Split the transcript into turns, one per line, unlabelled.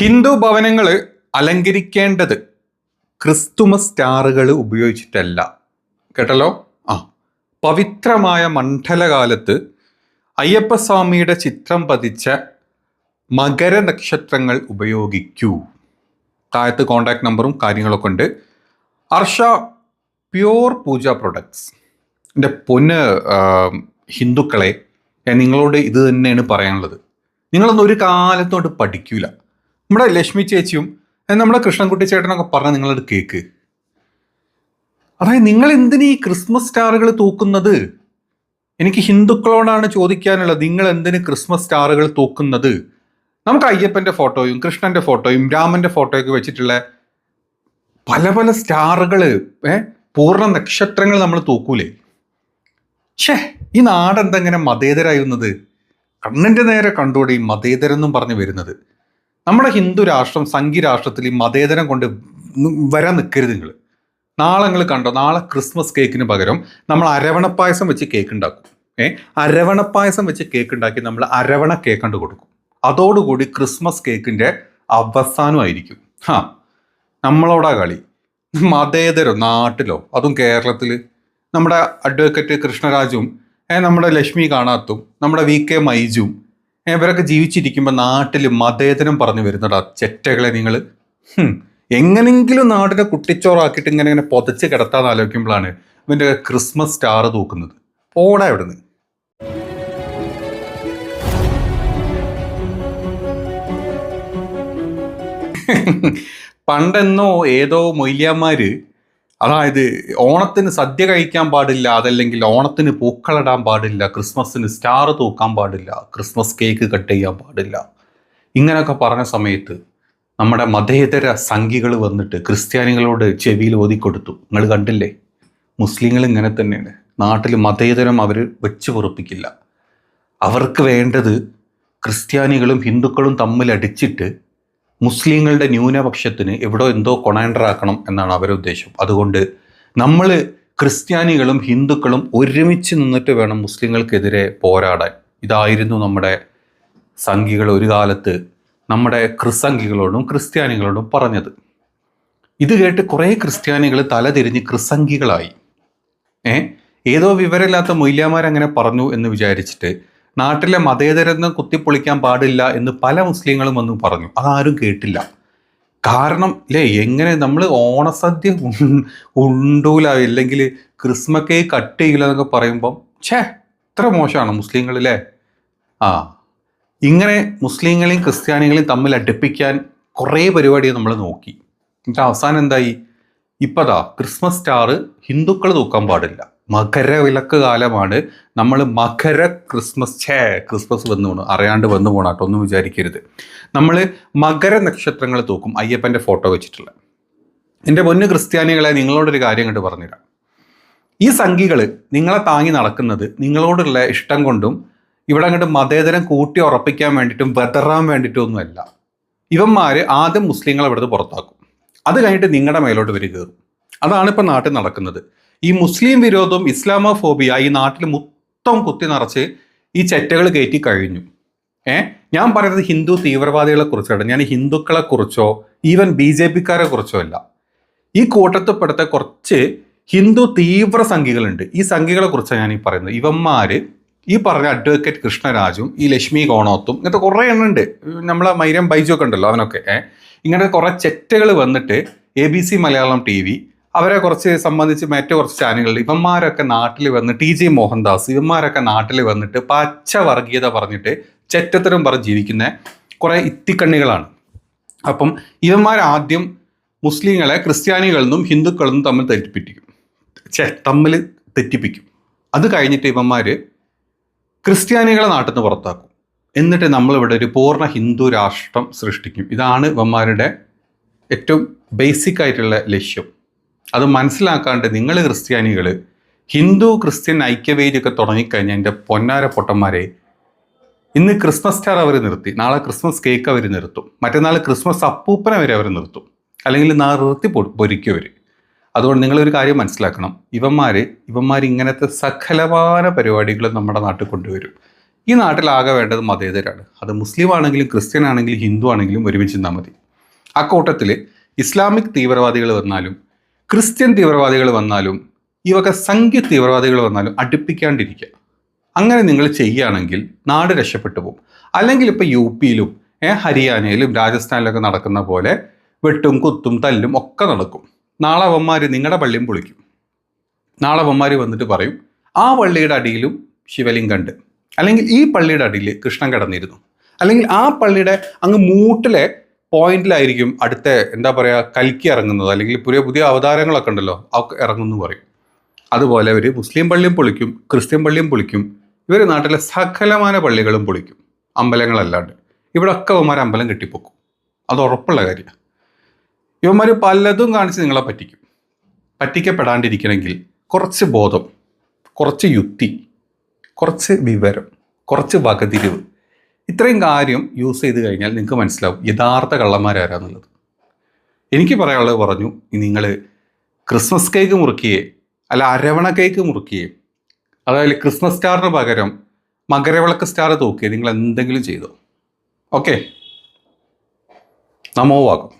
ഹിന്ദു ഭവനങ്ങൾ അലങ്കരിക്കേണ്ടത് ക്രിസ്തുമസ് സ്റ്റാറുകൾ ഉപയോഗിച്ചിട്ടല്ല. കേട്ടല്ലോ? ആ. പവിത്രമായ മണ്ഡലകാലത്ത് അയ്യപ്പസ്വാമിയുടെ ചിത്രം പതിച്ച മകര നക്ഷത്രങ്ങൾ ഉപയോഗിക്കൂ. താഴത്ത് കോണ്ടാക്ട് നമ്പറും കാര്യങ്ങളൊക്കെ ഉണ്ട്. Arsha pure pooja products. എന്റെ പൊന്ന് ഹിന്ദുക്കളെ ഞാൻ നിങ്ങളോട് ഇത് തന്നെയാണ് പറയാനുള്ളത്. നിങ്ങളൊന്നും ഒരു കാലത്തോട്ട് പഠിക്കൂല. നമ്മുടെ ലക്ഷ്മി ചേച്ചിയും നമ്മുടെ കൃഷ്ണൻകുട്ടി ചേട്ടനൊക്കെ പറഞ്ഞ നിങ്ങളത് കേക്ക്. അതായത് നിങ്ങൾ എന്തിനീ ഈ ക്രിസ്മസ് സ്റ്റാറുകൾ തൂക്കുന്നത്? എനിക്ക് ഹിന്ദുക്കളോടാണ് ചോദിക്കാനുള്ളത് നിങ്ങൾ എന്തിന് ക്രിസ്മസ് സ്റ്റാറുകൾ തൂക്കുന്നത്? നമുക്ക് അയ്യപ്പന്റെ ഫോട്ടോയും കൃഷ്ണന്റെ ഫോട്ടോയും രാമന്റെ ഫോട്ടോയൊക്കെ വെച്ചിട്ടുള്ള പല പല സ്റ്റാറുകൾ പൂർണ നക്ഷത്രങ്ങൾ നമ്മൾ തൂക്കൂലേ? ഛേ ഈ നാടെന്തെങ്ങനെ മതേതരായിരുന്നത്? കണ്ണിന്റെ നേരെ കണ്ടുകൂടി മതേതരെന്നും മതേതരം പറഞ്ഞു വരുന്നത്. നമ്മുടെ ഹിന്ദു രാഷ്ട്രം സംഘി രാഷ്ട്രത്തിൽ ഈ മതേതരം കൊണ്ട് വരാൻ നിൽക്കരുത് നിങ്ങൾ നാളെ നിങ്ങൾ കണ്ടോ നാളെ ക്രിസ്മസ് കേക്കിന് പകരം നമ്മൾ അരവണപ്പായസം വെച്ച് കേക്ക് ഉണ്ടാക്കും. ഏ? അരവണപ്പായസം വെച്ച് കേക്ക് ഉണ്ടാക്കി നമ്മൾ അരവണ കേക്ക് കണ്ട് കൊടുക്കും. അതോടുകൂടി ക്രിസ്മസ് കേക്കിന്റെ അവസാനമായിരിക്കും ഹാ. നമ്മളോടാ കളി. മതേതരോ നാട്ടിലോ അതും കേരളത്തിൽ നമ്മുടെ അഡ്വക്കേറ്റ് കൃഷ്ണരാജും നമ്മുടെ ലക്ഷ്മി കാണാത്തും നമ്മുടെ വി കെ മൈജും ഇവരൊക്കെ ജീവിച്ചിരിക്കുമ്പോൾ നാട്ടിൽ മതേതരം പറഞ്ഞു വരുന്നടാ ചെറ്റകളെ നിങ്ങൾ എങ്ങനെങ്കിലും നാടിനെ കുട്ടിച്ചോറാക്കിയിട്ട് ഇങ്ങനെ ഇങ്ങനെ പൊതച്ച് കിടത്താന്ന് ആലോചിക്കുമ്പോഴാണ് ഇവന്റെ ക്രിസ്മസ് സ്റ്റാർ തൂക്കുന്നത്. ഓടാ ഇവിടുന്ന്. പണ്ടെന്നോ ഏതോ മൊയ്ലിയന്മാര് അതായത് ഓണത്തിന് സദ്യ കഴിക്കാൻ പാടില്ല അതല്ലെങ്കിൽ ഓണത്തിന് പൂക്കളിടാൻ പാടില്ല ക്രിസ്മസിന് സ്റ്റാർ തൂക്കാൻ പാടില്ല ക്രിസ്മസ് കേക്ക് കട്ട് ചെയ്യാൻ പാടില്ല. ഇങ്ങനെയൊക്കെ പറഞ്ഞ സമയത്ത് നമ്മുടെ മതേതര സംഘികൾ വന്നിട്ട് ക്രിസ്ത്യാനികളോട് ചെവിയിൽ ഓതിക്കൊടുത്തു. നിങ്ങൾ കണ്ടില്ലേ? മുസ്ലിങ്ങൾ ഇങ്ങനെ തന്നെയാണ്. നാട്ടിൽ മതേതരം അവർ വെച്ച് പൊറപ്പിക്കില്ല. അവർക്ക് വേണ്ടത് ക്രിസ്ത്യാനികളും ഹിന്ദുക്കളും തമ്മിൽ അടിച്ചിട്ട് മുസ്ലിങ്ങളുടെ ന്യൂനപക്ഷത്തിന് എവിടോ എന്തോ കൊണാൻഡറാക്കണം എന്നാണ് അവരുടെ ഉദ്ദേശം. അതുകൊണ്ട് നമ്മൾ ക്രിസ്ത്യാനികളും ഹിന്ദുക്കളും ഒരുമിച്ച് നിന്നിട്ട് വേണം മുസ്ലിങ്ങൾക്കെതിരെ പോരാടാൻ. ഇതായിരുന്നു നമ്മുടെ സംഘികൾ ഒരു കാലത്ത് നമ്മുടെ ക്രിസംഘികളോടും ക്രിസ്ത്യാനികളോടും പറഞ്ഞത്. ഇത് കേട്ട് കുറേ ക്രിസ്ത്യാനികൾ തലതിരിഞ്ഞ് ക്രിസംഘികളായി ഏ? ഏതോ വിവരമില്ലാത്ത മൊയ്ലാമാരങ്ങനെ പറഞ്ഞു എന്ന് വിചാരിച്ചിട്ട് നാട്ടിലെ മതേതരം കുത്തിപ്പൊളിക്കാൻ പാടില്ല എന്ന് പല മുസ്ലിങ്ങളും വന്നു പറഞ്ഞു. അതാരും കേട്ടില്ല. കാരണം അല്ലേ എങ്ങനെ നമ്മൾ ഓണസദ്യ ഉണ്ടൂല ഇല്ലെങ്കിൽ ക്രിസ്മസ് കേക്ക് കട്ട് ചെയ്യില്ല എന്നൊക്കെ പറയുമ്പം ഛേ ഇത്ര മോശമാണ് മുസ്ലിങ്ങളിലെ ആ ഇങ്ങനെ മുസ്ലിങ്ങളെയും ക്രിസ്ത്യാനികളെയും തമ്മിൽ അടുപ്പിക്കാൻ കുറേ പരിപാടി നമ്മൾ നോക്കി. എന്നിട്ട് അവസാനം എന്തായി? ഇപ്പതാ ക്രിസ്മസ് സ്റ്റാർ ഹിന്ദുക്കൾ തൂക്കാൻ പാടില്ല. മകരവിലക്ക് കാലമാണ്. നമ്മൾ മകര ക്രിസ്മസ് ഛേ ക്രിസ്മസ് വന്നു പോണു. അറിയാണ്ട് വന്നു പോണാട്ടോ ഒന്നും വിചാരിക്കരുത്. നമ്മൾ മകര നക്ഷത്രങ്ങൾ തൂക്കും. അയ്യപ്പന്റെ ഫോട്ടോ വെച്ചിട്ടുള്ള. എന്റെ പൊന്നു ക്രിസ്ത്യാനികളെ നിങ്ങളോടൊരു കാര്യം കണ്ട് പറഞ്ഞുതരാം. ഈ സംഖികൾ നിങ്ങളെ താങ്ങി നടക്കുന്നത് നിങ്ങളോടുള്ള ഇഷ്ടം കൊണ്ടും ഇവിടെ അങ്ങോട്ട് മതേതരം കൂട്ടി ഉറപ്പിക്കാൻ വേണ്ടിയിട്ടും വെതറാൻ വേണ്ടിയിട്ടും ഒന്നുമല്ല ഇവന്മാർ ആദ്യം മുസ്ലിങ്ങളെ ഇവിടുന്ന് പുറത്താക്കും. അത് കഴിഞ്ഞിട്ട് നിങ്ങളുടെ മേലോട്ട് ഇവർ കയറും അതാണ് ഇപ്പം നാട്ടിൽ നടക്കുന്നത്. ഈ മുസ്ലിം വിരോധവും ഇസ്ലാമോഫോബിയ ഈ നാട്ടിൽ മൊത്തം കുത്തി നിറച്ച് ഈ ചെറ്റകൾ കയറ്റി കഴിഞ്ഞു. ഏ? ഞാൻ പറയുന്നത് ഹിന്ദു തീവ്രവാദികളെ കുറിച്ചാണ് ഞാൻ ഹിന്ദുക്കളെ കുറിച്ചോ ഈവൻ ബി ജെ പിക്കാരെ കുറിച്ചോ അല്ല. ഈ കൂട്ടത്തിൽപ്പെടുത്ത കുറച്ച് ഹിന്ദു തീവ്ര സംഘികളുണ്ട്. ഈ സംഘികളെ കുറിച്ചാണ് ഞാൻ ഈ പറയുന്നത്. ഇവന്മാർ ഈ പറഞ്ഞ അഡ്വക്കേറ്റ് കൃഷ്ണരാജും ഈ ലക്ഷ്മി കോണോത്തും ഇങ്ങനത്തെ കുറേ എണ്ണം ഉണ്ട്. നമ്മളെ മൈരം ബൈജു ഒക്കെ ഉണ്ടല്ലോ അവനൊക്കെ. ഏ? ഇങ്ങനത്തെ കുറേ ചെറ്റകൾ വന്നിട്ട് A B C Malayalam T V അവരെ കുറച്ച് സംബന്ധിച്ച് മറ്റു കുറച്ച് ചാനലുകൾ. ഇവന്മാരൊക്കെ നാട്ടിൽ വന്ന് ടി ജെ മോഹൻദാസ് ഇവന്മാരൊക്കെ നാട്ടിൽ വന്നിട്ട് പച്ച വർഗീയത പറഞ്ഞിട്ട് ചെറ്റത്തരം പറഞ്ഞ് ജീവിക്കുന്ന കുറേ ഇത്തിക്കണ്ണികളാണ്. അപ്പം ഇവന്മാരാദ്യം മുസ്ലിങ്ങളെ ക്രിസ്ത്യാനികളിൽ നിന്നും ഹിന്ദുക്കളിൽ നിന്നും തമ്മിൽ തെറ്റിപ്പിക്കും. തമ്മിൽ തെറ്റിപ്പിക്കും. അത് കഴിഞ്ഞിട്ട് ഇവന്മാർ ക്രിസ്ത്യാനികളെ നാട്ടിൽ നിന്ന് പുറത്താക്കും. എന്നിട്ട് നമ്മളിവിടെ ഒരു പൂർണ ഹിന്ദു രാഷ്ട്രം സൃഷ്ടിക്കും. ഇതാണ് ഇവന്മാരുടെ ഏറ്റവും ബേസിക് ആയിട്ടുള്ള ലക്ഷ്യം. അത് മനസ്സിലാക്കാണ്ട് നിങ്ങൾ ക്രിസ്ത്യാനികൾ ഹിന്ദു ക്രിസ്ത്യൻ ഐക്യവേദിയൊക്കെ തുടങ്ങിക്കഴിഞ്ഞാൽ എന്റെ പൊന്നാര പൊട്ടന്മാരെ ഇന്ന് ക്രിസ്മസ് സ്റ്റാർ അവർ നിർത്തി നാളെ ക്രിസ്മസ് കേക്ക് അവർ നിർത്തും മറ്റന്നാൾ ക്രിസ്മസ് അപ്പൂപ്പന വരെ അവർ നിർത്തും അല്ലെങ്കിൽ നിർത്തി പൊ- പൊരിക്കും അവർ അതുകൊണ്ട് നിങ്ങളൊരു കാര്യം മനസ്സിലാക്കണം ഇവന്മാർ ഇവന്മാർ ഇങ്ങനത്തെ സകലമാന പരിപാടികൾ നമ്മുടെ നാട്ടിൽ കൊണ്ടുവരും. ഈ നാട്ടിലാകെ വേണ്ടത് മതേതരാണ്. അത് മുസ്ലിം ആണെങ്കിലും ക്രിസ്ത്യൻ ആണെങ്കിലും ഹിന്ദു ആണെങ്കിലും ഒരുമിച്ച് നിന്നാൽ മതി. അക്കൂട്ടത്തിൽ ഇസ്ലാമിക് തീവ്രവാദികൾ വന്നാലും ക്രിസ്ത്യൻ തീവ്രവാദികൾ വന്നാലും ഈ വക സംഖ്യ തീവ്രവാദികൾ വന്നാലും അടുപ്പിക്കാണ്ടിരിക്കുക. അങ്ങനെ നിങ്ങൾ ചെയ്യുകയാണെങ്കിൽ നാട് രക്ഷപ്പെട്ടു പോകും. അല്ലെങ്കിൽ ഇപ്പോൾ യു പിയിലും ഏ ഹരിയാനയിലും രാജസ്ഥാനിലൊക്കെ നടക്കുന്ന പോലെ വെട്ടും കുത്തും തല്ലും ഒക്കെ നടക്കും. നാളെ അവന്മാർ നിങ്ങളുടെ പള്ളിയും പൊളിക്കും. നാളെ അവന്മാർ വന്നിട്ട് പറയും ആ പള്ളിയുടെ അടിയിലും ശിവലിംഗമുണ്ട് അല്ലെങ്കിൽ ഈ പള്ളിയുടെ അടിയിൽ കൃഷ്ണൻ കിടന്നിരുന്നു. അല്ലെങ്കിൽ ആ പള്ളിയുടെ അങ്ങ് മൂട്ടിലെ പോയിന്റിലായിരിക്കും അടുത്ത എന്താ പറയുക കൽക്കി ഇറങ്ങുന്നത്. അല്ലെങ്കിൽ പുതിയ പുതിയ അവതാരങ്ങളൊക്കെ ഉണ്ടല്ലോ ഒക്കെ ഇറങ്ങുന്നു പറയും. അതുപോലെ ഒരു മുസ്ലിം പള്ളിയും പൊളിക്കും ക്രിസ്ത്യൻ പള്ളിയും പൊളിക്കും. ഇവർ നാട്ടിലെ സകലമാന പള്ളികളും പൊളിക്കും. അമ്പലങ്ങളല്ലാണ്ട്. ഇവിടെ ഒക്കെ ഇവന്മാർ അമ്പലം കെട്ടിപ്പൊക്കും. അത് ഉറപ്പുള്ള കാര്യമാണ് ഇവന്മാർ പലതും കാണിച്ച് നിങ്ങളെ പറ്റിക്കും. പറ്റിക്കപ്പെടാണ്ടിരിക്കണമെങ്കിൽ കുറച്ച് ബോധം കുറച്ച് യുക്തി കുറച്ച് വിവരം കുറച്ച് വകതിരിവ് ഇത്രയും കാര്യം യൂസ് ചെയ്ത് കഴിഞ്ഞാൽ നിങ്ങൾക്ക് മനസ്സിലാവും യഥാർത്ഥ കള്ളന്മാരാരാന്നുള്ളത് എനിക്ക് പറയാനുള്ളത് പറഞ്ഞു നിങ്ങൾ ക്രിസ്മസ് കേക്ക് മുറുക്കിയേ അല്ല അരവണ കേക്ക് മുറുക്കിയേ അതായത് ക്രിസ്മസ് സ്റ്റാറിന് പകരം മകരവിളക്ക് സ്റ്റാർ തൂക്കിയേ നിങ്ങൾ എന്തെങ്കിലും ചെയ്തോ. ഓക്കെ? നമോവാകും